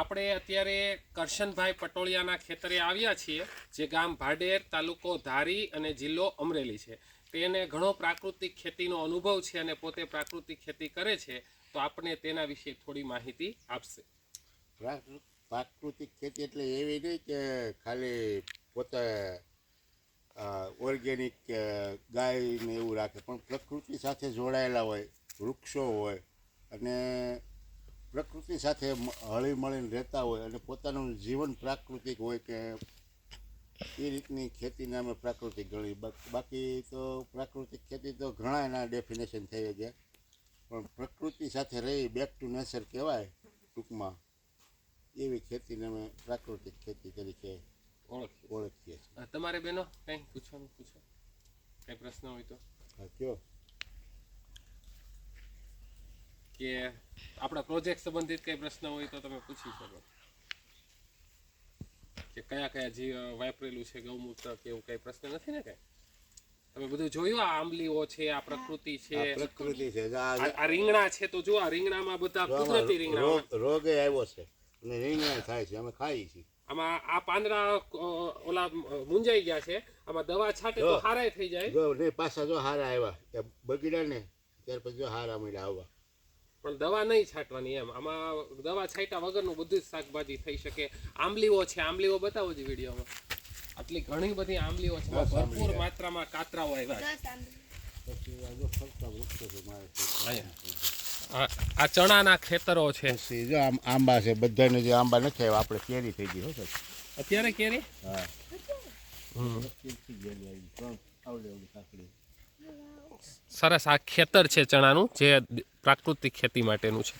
આપણે અત્યારે કરશનભાઈ પટોળિયાના ખેતરે આવ્યા છીએ, જે ગામ ભાડેર તાલુકો ધારી અને જિલ્લો અમરેલી છે. તેને ઘણો પ્રાકૃતિક ખેતીનો અનુભવ છે અને પોતે પ્રાકૃતિક ખેતી કરે છે, તો આપણે તેના વિશે થોડી માહિતી આપશે. પ્રાકૃતિક ખેતી એટલે એવી નહીં કે ખાલી પોતે ઓર્ગેનિક ગાયને એવું રાખે, પણ પ્રકૃતિ સાથે જોડાયેલા હોય, વૃક્ષો હોય, અને પ્રકૃતિ સાથે હળીમળીને હળી મળીને રહેતા હોય અને પોતાનું જીવન પ્રાકૃતિક હોય કે એ રીતની ખેતીને અમે પ્રાકૃતિક ગણી બાકી તો પ્રાકૃતિક ખેતી તો ઘણા એના ડેફિનેશન થઈ ગયા. પણ પ્રકૃતિ સાથે રહી બેક ટુ નેચર કહેવાય ટૂંકમાં એવી ખેતીને અમે પ્રાકૃતિક ખેતી તરીકે ઓળખીએ ઓળખીએ છીએ. તમારે બેનો કંઈ પૂછવાનું પૂછો? કંઈ પ્રશ્ન હોય તો? હા કયો? કે આપણા પ્રોજેક્ટ સંબંધિત કંઈ પ્રશ્ન હોય તો તમે પૂછી શકો. કે કયા કયા જીવ વાપરેલું છે ગૌમૂત્ર કે એવું કંઈ પ્રશ્ન નથી ને કંઈ? તમે બધું જોયું આ આંબલીઓ છે આ પ્રકૃતિ છે પ્રકૃતિ છે આ રીંગણા છે તો જો આ રીંગણામાં બધા કુદરતી રીંગણા રોગે આવ્યો છે અને રીંગણા થાય છે અમે ખાઈએ છીએ. આમાં આ પાંદડા ઓલા મુંજાઈ ગયા છે આમાં દવા છાંટે તો. હારાય થઈ જાય. જો ને પાછા જો હારા આવ્યા બગીડા ને ત્યાર પછી જો હારા મળ્યા આવવા. પણ દવા નહીં છાંટવાની એમ. આમાં દવા છાંટ્યા વગરનું બધું જ શાકભાજી થઈ શકે. આંબલીઓ છે. આંબલીઓ બતાવો જ વિડીયોમાં. આટલી ઘણી બધી આંબલીઓ છે. ભરપૂર માત્રામાં કાતરાઓ આવ્યા છે. આ જો ફરતા વૃક્ષો છે મારે આ આ ચણાના ખેતરો છે. જો આમ આંબા છે. બધાને જે આંબા નથી આવ્યા આપણે કેરી થઈ ગઈ હો અત્યારે કેરી? હા. સરસ. આ ખેતર છે ચણાનું જે પ્રાકૃતિક ખેતી માટેનું છે.